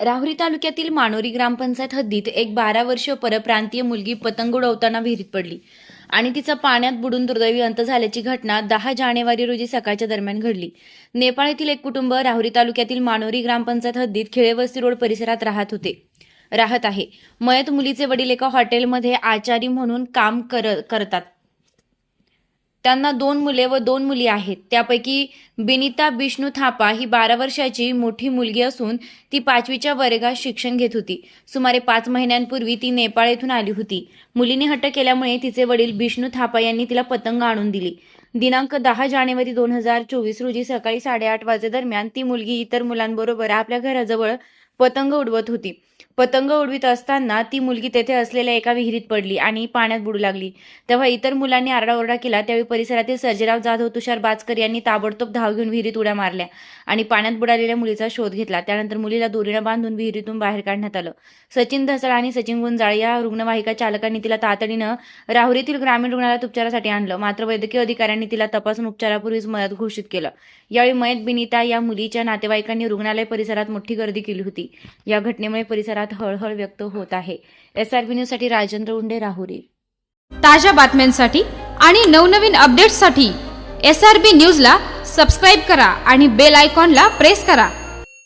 राहुरी तालुक्यातील मानोरी ग्रामपंचायत हद्दीत एक बारा वर्ष परप्रांतीय मुलगी पतंग उडवताना विहिरीत पडली. आणि तिचा पाण्यात बुडून दुर्दैवी अंत झाल्याची घटना दहा जानेवारी रोजी सकाळच्या दरम्यान घडली. नेपाळ येथील एक कुटुंब राहुरी तालुक्यातील मानोरी ग्रामपंचायत हद्दीत खिळेवस्ती रोड परिसरात राहत होते. राहत आहे. मयत मुलीचे वडील एका हॉटेलमध्ये आचारी म्हणून काम कर करतात. त्यांना दोन मुले व दोन मुली आहेत. त्यापैकी बिनिता बिष्णू थापा ही बारा वर्षाची मोठी मुलगी असून ती पाचवीच्या वर्गात शिक्षण घेत होती. सुमारे पाच महिन्यांपूर्वी ती नेपाळ येथून आली होती. मुलीने हट्ट केल्यामुळे तिचे वडील बिष्णू थापा यांनी तिला पतंग आणून दिली. दिनांक दहा जानेवारी दोन हजार चोवीस रोजी सकाळी साडेआठ वाजे दरम्यान ती मुलगी इतर मुलांबरोबर आपल्या घराजवळ पतंग उडवत होती. पतंग उडवीत असताना ती मुलगी तेथे असलेल्या एका विहिरीत पडली आणि पाण्यात बुडू लागली. तेव्हा इतर मुलांनी आरडाओरडा केला. त्यावेळी परिसरातील सर्जेराव जाधव तुषार बाचकर यांनी ताबडतोब धाव घेऊन विहिरीत उड्या मारल्या आणि पाण्यात बुडालेल्या मुलीचा शोध घेतला. त्यानंतर मुलीला दोरीनं बांधून विहिरीतून बाहेर काढण्यात आलं. सचिन धसळ आणि सचिन गुंजाळ या रुग्णवाहिका चालकांनी तिला तातडीनं राहुरीतील ग्रामीण रुग्णालयात उपचारासाठी आणलं. मात्र वैद्यकीय अधिकाऱ्यांनी तिला तपासून उपचारापूर्वीच मयत घोषित केलं. यावेळी मयत बिनिता या मुलीच्या नातेवाईकांनी रुग्णालय परिसरात मोठी गर्दी केली होती. या घटनेमुळे परिसरात हळहळ व्यक्त होत आहे. एस आर बी न्यूजसाठी राजेंद्र उंडे राहुरी. ताज्या बातम्यांसाठी आणि नवनवीन अपडेट्ससाठी एस आर बी न्यूजला सबस्क्राईब करा आणि बेल आयकॉनला प्रेस करा.